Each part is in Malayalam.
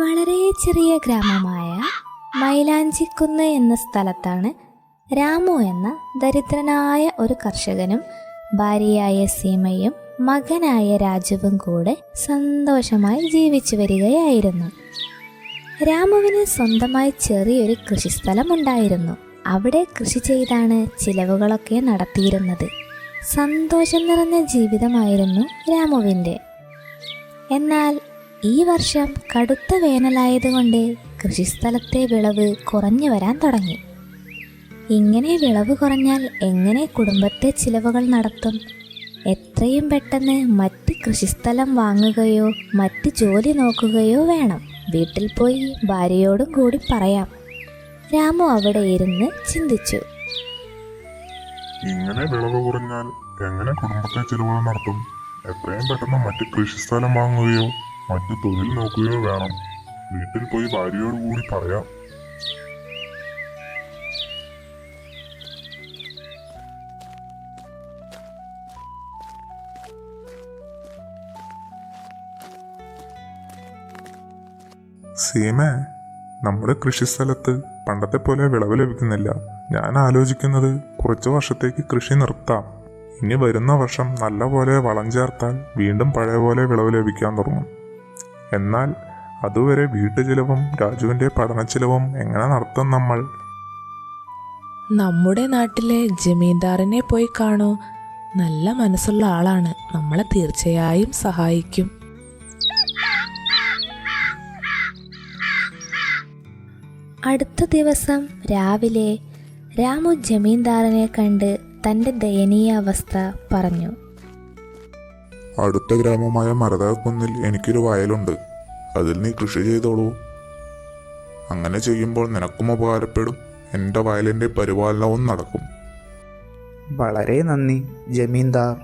വളരെ ചെറിയ ഗ്രാമമായ മൈലാഞ്ചിക്കുന്ന് എന്ന സ്ഥലത്താണ് രാമു എന്ന ദരിദ്രനായ ഒരു കർഷകനും ഭാര്യയായ സീമയും മകനായ രാജുവും കൂടെ സന്തോഷമായി ജീവിച്ചു വരികയായിരുന്നു. രാമുവിന് സ്വന്തമായി ചെറിയൊരു കൃഷിസ്ഥലം ഉണ്ടായിരുന്നു അവിടെ കൃഷി ചെയ്താണ് ചിലവുകളൊക്കെ നടത്തിയിരുന്നത്. സന്തോഷം നിറഞ്ഞ ജീവിതമായിരുന്നു രാമുവിന്റെ. എന്നാൽ ഈ വർഷം കടുത്ത വേനലായതുകൊണ്ട് കൃഷിസ്ഥലത്തെ വിളവ് കുറഞ്ഞു വരാൻ തുടങ്ങി. ഇങ്ങനെ വിളവ് കുറഞ്ഞാൽ എങ്ങനെ കുടുംബത്തെ ചിലവുകൾ നടത്തും? എത്രയും പെട്ടെന്ന് മറ്റ് കൃഷിസ്ഥലം വാങ്ങുകയോ മറ്റ് ജോലി നോക്കുകയോ വേണം. വീട്ടിൽ പോയി ഭാര്യയോടും കൂടി പറയാം. രാമു അവിടെ ഇരുന്ന് ചിന്തിച്ചു. ഇങ്ങനെ വിളവ് കുറഞ്ഞാൽ എങ്ങനെ കുടുംബത്തെ ചിലവുകൾ നടത്തും? എത്രയും പെട്ടെന്ന് മറ്റ് കൃഷിസ്ഥലം വാങ്ങുകയോ മറ്റു തൊഴിൽ നോക്കുകയോ വേണം. വീട്ടിൽ പോയി ഭാര്യയോട് കൂടി പറയാം. സീമ നമ്മുടെ കൃഷിസ്ഥലത്ത് പണ്ടത്തെ പോലെ വിളവ് ലഭിക്കുന്നില്ല. ഞാൻ ആലോചിക്കുന്നത് കുറച്ചു വർഷത്തേക്ക് കൃഷി നിർത്താം. ഇനി വരുന്ന വർഷം നല്ല പോലെ വളം ചേർത്താൽ വീണ്ടും പഴയ പോലെ വിളവ് ലഭിക്കാൻ തുടങ്ങും. എന്നാൽ അതുവരെ വീട്ടുചിലവും രാജുവിന്റെ പഠനച്ചിലവും എങ്ങനെ നടത്തും നമ്മൾ? നമ്മുടെ നാട്ടിലെ ജമീന്ദാറിനെ പോയി കാണൂ. നല്ല മനസ്സുള്ള ആളാണ്. നമ്മളെ തീർച്ചയായും സഹായിക്കും. അടുത്ത ദിവസം രാവിലെ രാമു ജമീന്ദാറിനെ കണ്ട് തന്റെ ദയനീയ അവസ്ഥ പറഞ്ഞു. അടുത്ത ഗ്രാമമായ മരതകുന്നിൽ എനിക്കൊരു വയലുണ്ട്. അതിൽ നീ കൃഷി ചെയ്തോളൂ. അങ്ങനെ ചെയ്യുമ്പോൾ നിനക്കും ഉപകാരപ്പെടും. എന്റെ വയലിന്റെ പരിപാലനവും നടക്കും. വളരെ നന്ദി ജമീന്ദാർ.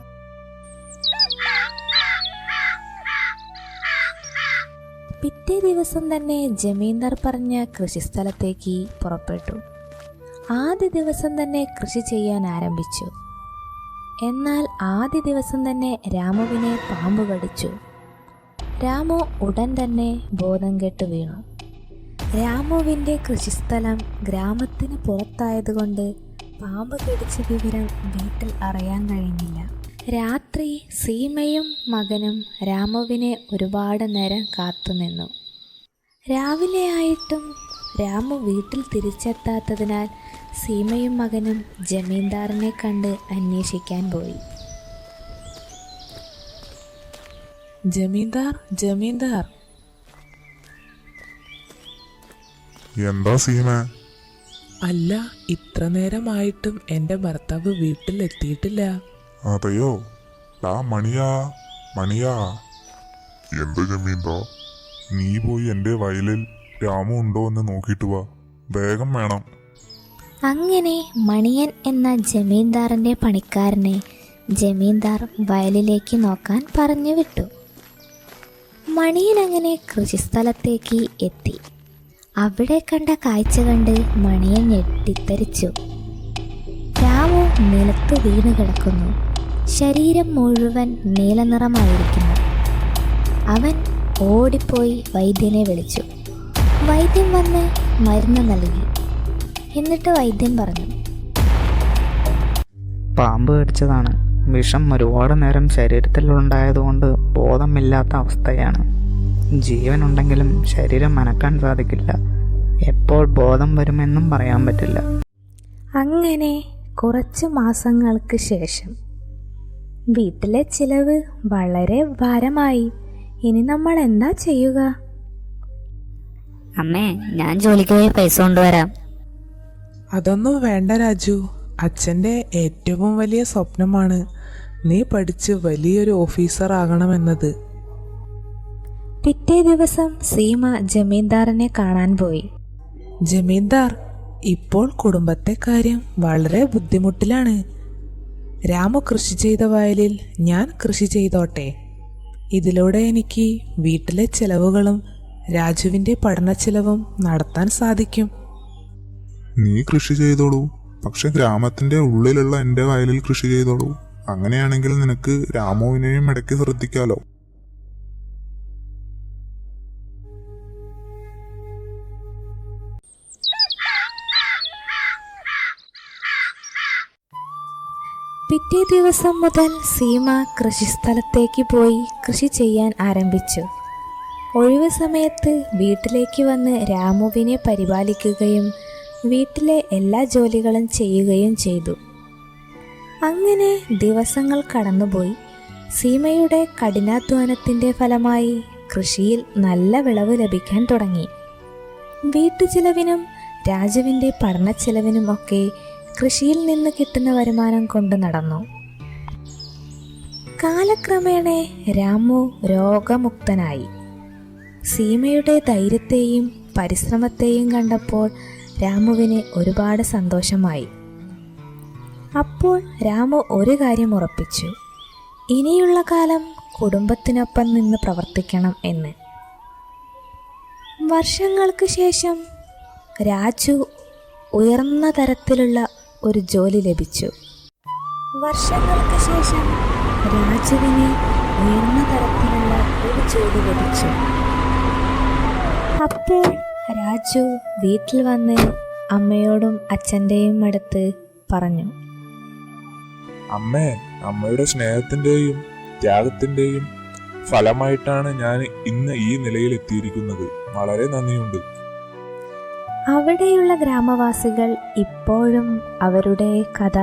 പിറ്റേ ദിവസം തന്നെ ജമീന്ദാർ പറഞ്ഞ കൃഷിസ്ഥലത്തേക്ക് പുറപ്പെട്ടു. ആദ്യ ദിവസം തന്നെ കൃഷി ചെയ്യാൻ ആരംഭിച്ചു. എന്നാൽ ആദ്യ ദിവസം തന്നെ രാമുവിനെ പാമ്പ് കടിച്ചു. രാമു ഉടൻ തന്നെ ബോധം കെട്ട് വീണു. രാമുവിന്റെ കൃഷിസ്ഥലം ഗ്രാമത്തിന് പുറത്തായതുകൊണ്ട് പാമ്പ് കടിച്ച വിവരം വീട്ടിൽ അറിയാൻ കഴിഞ്ഞില്ല. രാത്രി സീമയും മകനും രാമുവിനെ ഒരുപാട് നേരം കാത്തുനിന്നു രാവിലെ ആയിട്ടും രാമു വീട്ടിൽ തിരിച്ചെത്താത്തതിനാൽ സീമയും മകനും ജമീന്ദാറിനെ കണ്ട് അന്വേഷിക്കാൻ പോയി. ജമീന്ദാർ ജമീന്ദാർ. എന്താ സീമ? അല്ല ഇത്ര നേരമായിട്ടും എന്റെ ഭർത്താവ് വീട്ടിൽ എത്തിയിട്ടില്ല അതെയോ മണിയാ മണിയാ. എന്ത് ജമീന്ദോ നീ പോയി എന്റെ വയലിൽ രാമു ഉണ്ടോ എന്ന് നോക്കിയിട്ട് വാ. വേഗം വേണം. അങ്ങനെ മണിയൻ എന്ന ജമീന്ദാറിന്റെ പണിക്കാരനെ ജമീന്ദാർ വയലിലേക്ക് നോക്കാൻ പറഞ്ഞു വിട്ടു. മണിയൻ അങ്ങനെ കൃഷിസ്ഥലത്തേക്ക് എത്തി. അവിടെ കണ്ട കാഴ്ച കണ്ട് മണിയൻ ഞെട്ടിത്തരിച്ചു. രാവു നിലത്ത് വീണ് കിടക്കുന്നു. ശരീരം മുഴുവൻ നീലനിറമായിരിക്കുന്നു. അവൻ ഓടിപ്പോയി വൈദ്യനെ വിളിച്ചു. വൈദ്യം വന്ന് മരുന്ന് നൽകി. എന്നിട്ട് വൈദ്യൻ പറഞ്ഞു. പാമ്പ് കടിച്ചതാണ്. വിഷം ഒരുപാട് നേരം ശരീരത്തിൽ ഉണ്ടായതുകൊണ്ട് ബോധമില്ലാത്ത അവസ്ഥയാണ്. ജീവനുണ്ടെങ്കിലും ശരീരം അനക്കാൻ സാധിക്കില്ല. എപ്പോൾ ബോധം വരുമെന്നും പറയാൻ പറ്റില്ല. അങ്ങനെ കുറച്ച് മാസങ്ങൾക്ക് ശേഷം വീട്ടിലെ ചിലവ് വളരെ ഭാരമായി. ഇനി നമ്മൾ എന്താ ചെയ്യുക? അമ്മേ ഞാൻ ജോലിക്ക് പോയി പൈസ കൊണ്ടുവരാം. അതൊന്നും വേണ്ട രാജു. അച്ഛന്റെ ഏറ്റവും വലിയ സ്വപ്നമാണ് നീ പഠിച്ച് വലിയൊരു ഓഫീസർ ആകണമെന്നത്. പിറ്റേ ദിവസം സീമ ജമീന്ദാറിനെ കാണാൻ പോയി. ജമീന്ദാർ ഇപ്പോൾ കുടുംബത്തെ കാര്യം വളരെ ബുദ്ധിമുട്ടിലാണ്. രാമു കൃഷി ചെയ്ത വയലിൽ ഞാൻ കൃഷി ചെയ്തോട്ടെ. ഇതിലൂടെ എനിക്ക് വീട്ടിലെ ചെലവുകളും രാജുവിന്റെ പഠന ചെലവും നടത്താൻ സാധിക്കും. നീ കൃഷി ചെയ്തോളൂ. പക്ഷെ ഗ്രാമത്തിന്റെ ഉള്ളിലുള്ള എന്റെ വയലിൽ കൃഷി ചെയ്തോളൂ. അങ്ങനെയാണെങ്കിൽ നിനക്ക് രാമുവിനെയും ഇടയ്ക്ക് ശ്രദ്ധിക്കാലോ. പിറ്റേ ദിവസം മുതൽ സീമ കൃഷിസ്ഥലത്തേക്ക് പോയി കൃഷി ചെയ്യാൻ ആരംഭിച്ചു. ഒഴിവ് സമയത്ത് വീട്ടിലേക്ക് വന്ന് രാമുവിനെ പരിപാലിക്കുകയും വീട്ടിലെ എല്ലാ ജോലികളും ചെയ്യുകയും ചെയ്തു. അങ്ങനെ ദിവസങ്ങൾ കടന്നുപോയി. സീമയുടെ കഠിനാധ്വാനത്തിന്റെ ഫലമായി കൃഷിയിൽ നല്ല വിളവ് ലഭിക്കാൻ തുടങ്ങി. വീട്ടുചിലവിനും രാജുവിന്റെ ഒക്കെ കൃഷിയിൽ നിന്ന് കിട്ടുന്ന വരുമാനം കൊണ്ട് നടന്നു. കാലക്രമേണ രാമു രോഗമുക്തനായി. സീമയുടെ ധൈര്യത്തെയും പരിശ്രമത്തെയും കണ്ടപ്പോൾ രാമുവിന് ഒരുപാട് സന്തോഷമായി. അപ്പോൾ രാമു ഒരു കാര്യം ഉറപ്പിച്ചു. ഇനിയുള്ള കാലം കുടുംബത്തിനൊപ്പം നിന്ന് പ്രവർത്തിക്കണം എന്ന്. വർഷങ്ങൾക്ക് ശേഷം രാജു ഉയർന്ന തരത്തിലുള്ള ഒരു ജോലി ലഭിച്ചു. വർഷങ്ങൾക്ക് ശേഷം രാജുവിന് ഉയർന്ന തരത്തിലുള്ള ഒരു ജോലി ലഭിച്ചു. അപ്പോൾ രാജു വീട്ടിൽ വന്ന് അമ്മയോടും അച്ഛന്റെയും അടുത്ത് പറഞ്ഞു. അമ്മേ അമ്മയുടെ സ്നേഹത്തിന്റെയും ത്യാഗത്തിന്റെയും ഫലമായിട്ടാണ് ഞാൻ ഇന്ന് ഈ നിലയിൽ എത്തിയിരിക്കുന്നത് വളരെ നന്ദിയുണ്ട്. അവിടെയുള്ള ഗ്രാമവാസികൾ ഇപ്പോഴും അവരുടെ കഥ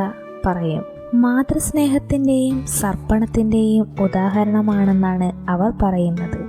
പറയും. മാതൃസ്നേഹത്തിന്റെയും സർപ്പണത്തിന്റെയും ഉദാഹരണമാണെന്നാണ് അവർ പറയുന്നത്.